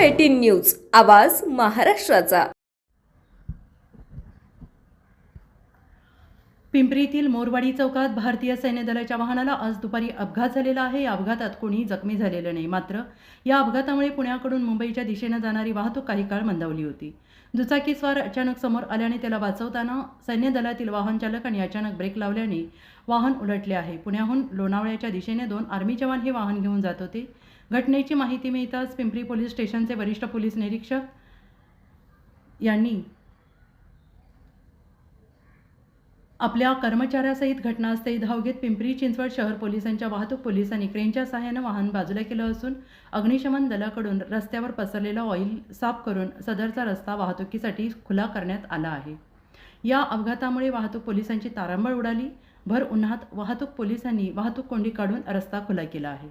Eighteen news आवाज महाराष्ट्राचा. पिंपरीतील मोरवाडी चौकात भारतीय सैन्य दलाच्या वाहनाला आज दुपारी अपघात झालेला आहे. या अपघातात कोणी जखमी झालेलं नाही. मात्र या अपघातामुळे पुण्याकडून मुंबईच्या दिशेनं जाणारी वाहतूक काही काळ मंदावली होती. दुचाकीस्वार अचानक समोर आल्याने त्याला वाचवताना सैन्य दलातील वाहन चालकांनी अचानक ब्रेक लावल्याने वाहन उलटले आहे. पुण्याहून लोणावळ्याच्या दिशेने दोन आर्मी जवान हे वाहन घेऊन जात होते. घटनेची माहिती मिळताच पिंपरी पोलीस स्टेशनचे वरिष्ठ पोलीस निरीक्षक यांनी आपल्या कर्मचाऱ्यासहित घटनास्थळी धाव घेत पिंपरी चिंचवड शहर पोलिसांच्या वाहतूक पोलिसांनी क्रेनच्या सहाय्यानं वाहन बाजूला केलं असून अग्निशमन दलाकडून रस्त्यावर पसरलेलं ऑइल साफ करून सदरचा रस्ता वाहतुकीसाठी खुला करण्यात आला आहे. या अपघातामुळे वाहतूक पोलिसांची तारांबळ उडाली. भर उन्हात वाहतूक पोलिसांनी वाहतूक कोंडी काढून रस्ता खुला केला आहे.